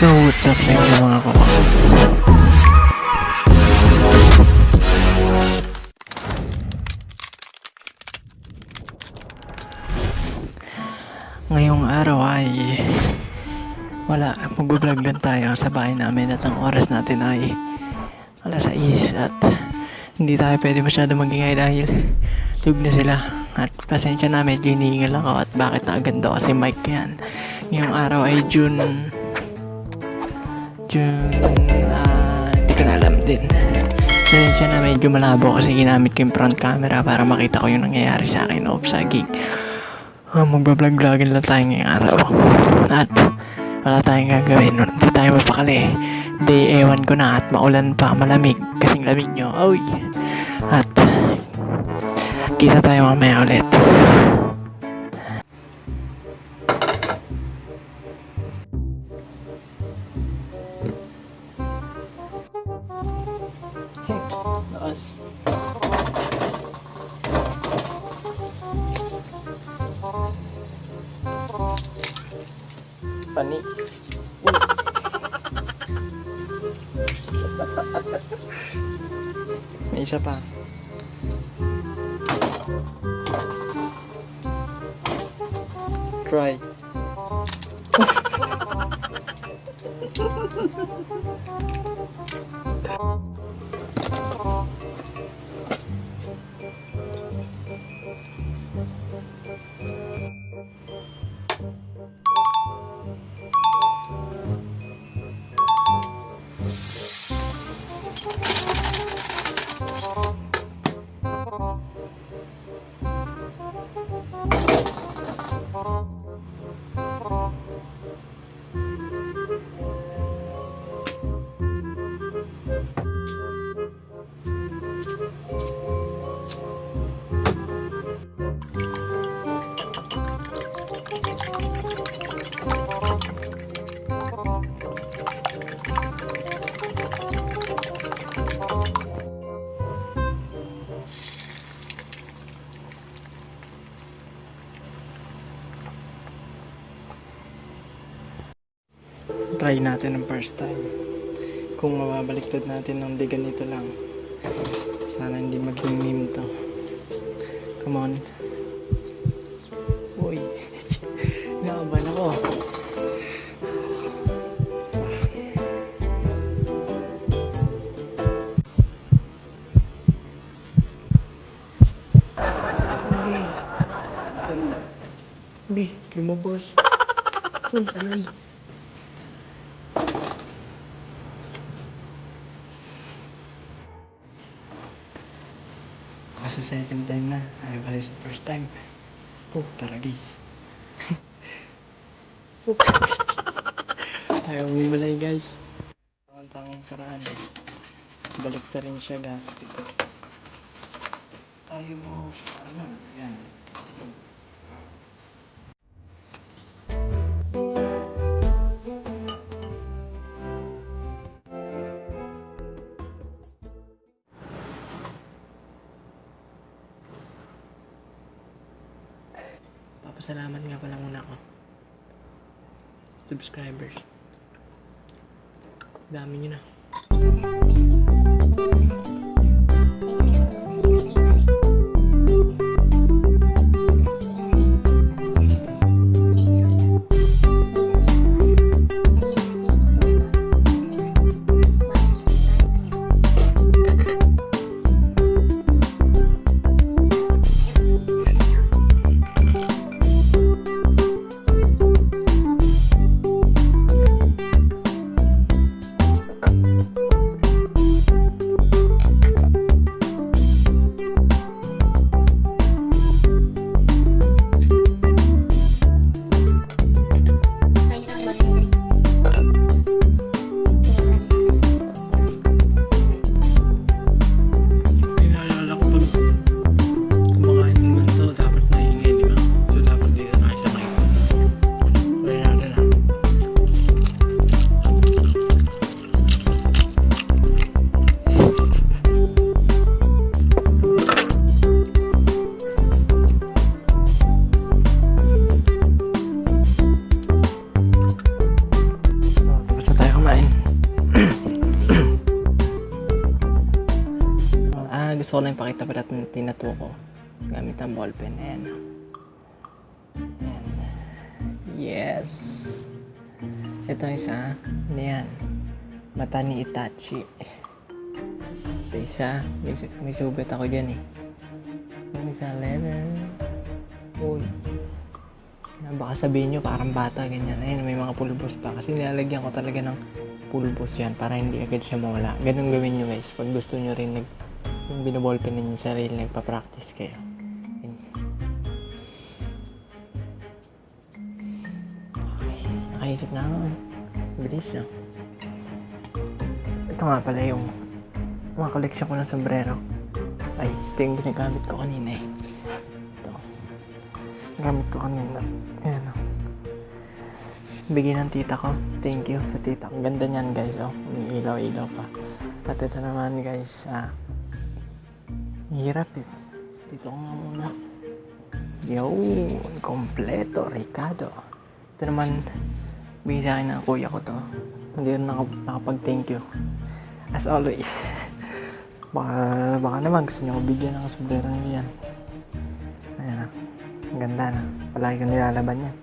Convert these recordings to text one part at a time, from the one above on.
So, what's up inyo mga koko? Ngayong araw ay wala, mag-vlog lang tayo sa bahay namin at ang oras natin ay alas 6 at hindi tayo pwede masyado magingay dahil tug na sila. At pasensya na medyo hinihingal ako at bakit nakaganda kasi mic yan. Ngayong araw ay June Ah, hindi ko na alam din pasensya na medyo malabo kasi ginamit ko yung front camera para makita ko yung nangyayari sa akin off sa gig Ah, magbablog-vlogin lang tayo ngayong araw. At wala tayong gagawin. Hindi tayo mapakali. Day ewan ko na at maulan pa, malamig. Kasing lamig nyo. Oy! At kita tayo mamaya ulit. Lakas. Panis. May isa pa. Try. Try natin ng first time. Kung mababaliktad natin ng di ganito lang. Sana hindi maging meme to. Come on. Uy. Nakaban ako. Hindi, lumabas. Uy, aray. Second time na. Ayaw pala sa first time. Oh, tara guys. oh. Ayaw umibalay guys. Ang tanging karaan eh. Balik na rin siya gamit ito. Tayo mo. Ano? Yan. Papasalamat nga pala muna ako. Subscribers. Dami nyo na. Gusto ko lang ipakita pala itong tinato. Gamit ang ballpen. Ayan. Ayan. Yes. Ito isa. Ano yan? Mata ni Itachi. Ito isa. May, may sugat ako dyan eh. Yung isa letter. Uy. Baka sabihin nyo parang bata ganyan. Ayun, may mga pulbos pa. Kasi nilalagyan ko talaga ng pulbos yan para hindi agad siya mawala. Ganun gawin nyo guys. Pag gusto nyo rin nag yung binoballpen ninyo yung sarili, nagpa-practice kayo. Okay. Nakaisip na ako. Bilis na. Ito nga pala yung mga collection ko ng sombrero. Ay, ito yung ginagamit ko kanina eh. Ito. Gamit ko kanina. Ayan o. Bigyan ng tita ko. Thank you sa tita. Ang ganda niyan guys. Oh. May ilaw-ilaw pa. At ito naman guys. Ah, hirap eh. Dito ko muna. Yo, kompleto, Ricardo. Ito naman, bigay ng kuya ko to. Hindi rin nakap nakapag-thank you. As always. baka, baka naman gusto niyo ko bigyan ng sombrero niyo yan. Ayan na. Ang ganda na. Palagi ko nilalaban yan.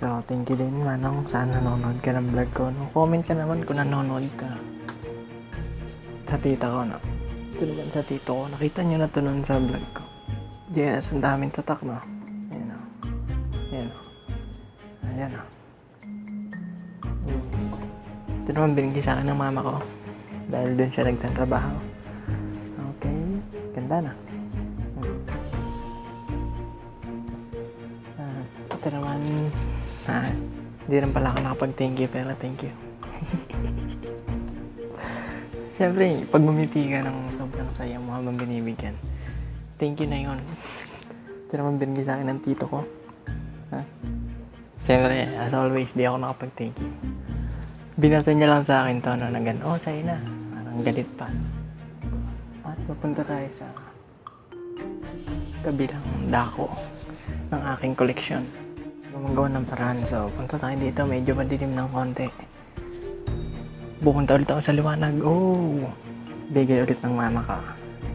So, thank you din, Manong. Sana nanonood ka ng vlog ko. No? Comment ka naman kung nanonood ka. Sa tita ko, no? Ito naman sa tito ko. Nakita niyo na to nun sa vlog ko. Yes, ang daming tatak, no? Ayan, o. Ayan, o. Ayan, o. Ito naman binigay sa akin ng mama ko. Dahil doon siya nagtatrabaho. Okay. Ganda na. Mm. Ah, ito naman, ah, hindi rin pala ako nakapag-thank you, pero thank you. Siyempre, pag bumiti ka ng sobrang saya mo habang binibigyan, thank you na yun. Ito naman binigay sa akin ng tito ko. Ha? Siyempre, as always, di ako nakapag-thank you. Binasa niya lang sa akin to, no, na gano'n, oh, sa'yo na. Parang galit pa. At papunta tayo sa kabilang dako ng aking koleksyon. Gumagawa ng paraan, so punta tayo dito, medyo madilim ng konti. Pupunta ulit ako sa liwanag. Oh! Bigay ulit ng mama ko.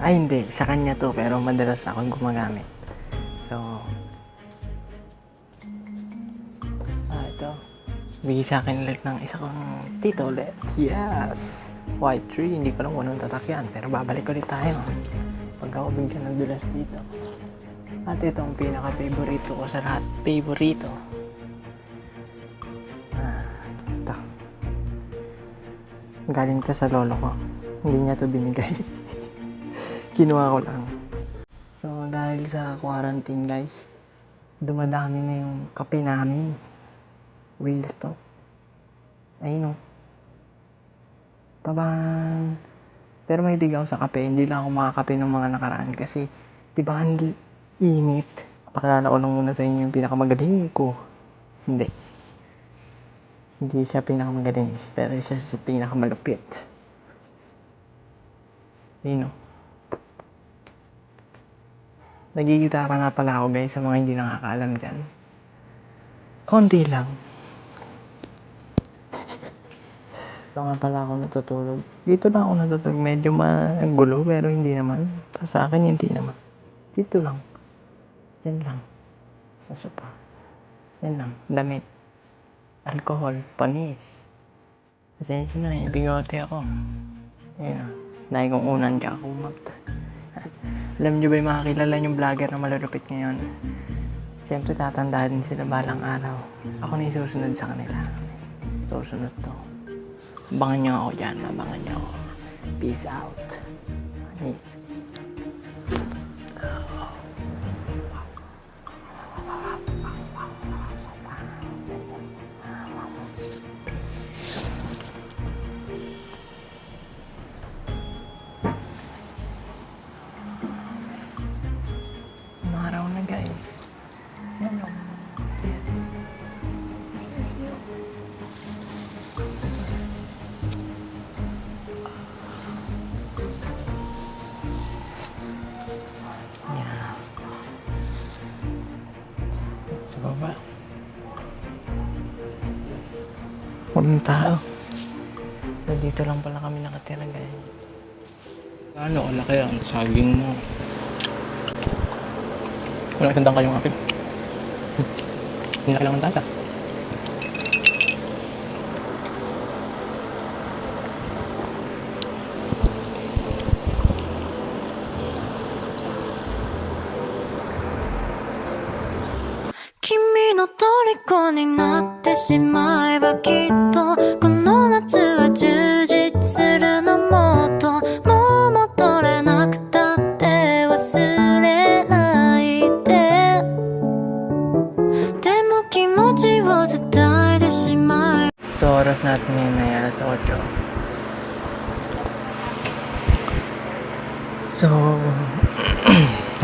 Ay, hindi. Sa kanya to, pero madalas ako gumagamit. So, ah, ito. Bigay sa akin ulit ng isa kong tito ulit. Yes! White tree. Hindi ko lang kung anong tatak yan, pero babalik ulit tayo. Pag ako bigyan ng dulas dito. At ito ang pinaka-favorito ko sa lahat. Favorito. Galing to sa lolo ko. Hindi niya to binigay. Kinuha ko lang. So, dahil sa quarantine, guys, dumadami na yung kape namin. Real talk. Ayun o. Pabang. Pero may ako sa kape. Hindi lang ako makakape ng mga nakaraan kasi, di ba, hindi init. Pakilala ko lang muna sa inyo yung pinakamagaling ko. Hindi. Hindi siya pinakamagaling, pero siya sa pinakamalupit. Yun o. Nagigitara nga pala ako guys sa mga hindi nakakaalam dyan. Konti lang. Ito nga pala ako natutulog. Dito lang ako natutulog. Medyo magulo pero hindi naman. Sa akin hindi naman. Dito lang. Yan lang. Sa sopa. Yan lang. Damit. Alcohol. Panis. Pasensya na. Ibigote ako. Ayun na. Dahil kong unan ka kumot. Alam nyo ba yung mga kilala yung vlogger na malulupit ngayon? Siyempre tatandaan din sila balang araw. Ako na susunod sa kanila. Susunod to. Abangan nyo ako dyan. Abangan nyo ako. Peace out. Peace. Walang tao. So, dito lang pala kami nakatira guys. Ano, laki ang saging mo. Wala tandang kayong akin. Hindi na kailangan tata.「虜になってしまえばきっとこの夏は充実するのもっともう戻れなくたって忘れないで」「でも気持ちを伝えてしまえ So, oras natin ngayon ay alas 8. So,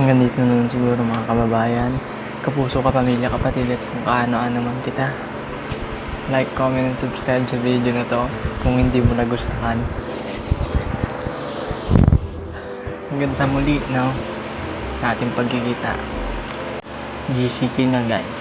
hanggang dito na lang siguro mga kababayan. Kapuso, kapamilya, kapatid at kung kaano-ano man kita. Like, comment, and subscribe sa video na to kung hindi mo nagustuhan. Hanggang sa muli, no? Sa ating pagkikita. GCK na guys.